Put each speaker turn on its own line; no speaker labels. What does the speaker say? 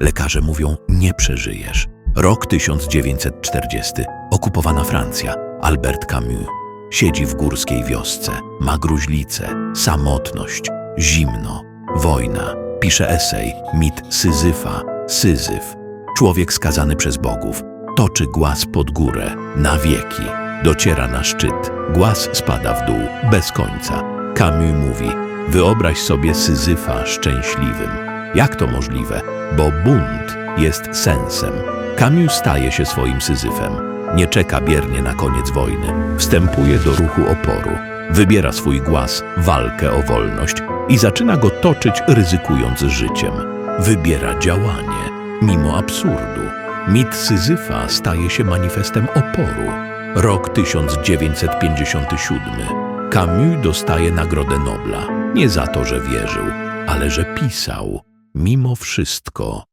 Lekarze mówią, nie przeżyjesz. Rok 1940. Okupowana Francja. Albert Camus. Siedzi w górskiej wiosce. Ma gruźlicę, samotność, zimno, wojna. Pisze esej Mit Syzyfa, Syzyf. Człowiek skazany przez bogów. Toczy głaz pod górę, na wieki. Dociera na szczyt. Głaz spada w dół, bez końca. Camus mówi, wyobraź sobie Syzyfa szczęśliwym. Jak to możliwe? Bo bunt jest sensem. Camus staje się swoim Syzyfem. Nie czeka biernie na koniec wojny. Wstępuje do ruchu oporu. Wybiera swój głaz, walkę o wolność i zaczyna go toczyć, ryzykując życiem. Wybiera działanie, mimo absurdu. Mit Syzyfa staje się manifestem oporu. Rok 1957. Camus dostaje Nagrodę Nobla. Nie za to, że wierzył, ale że pisał. Mimo wszystko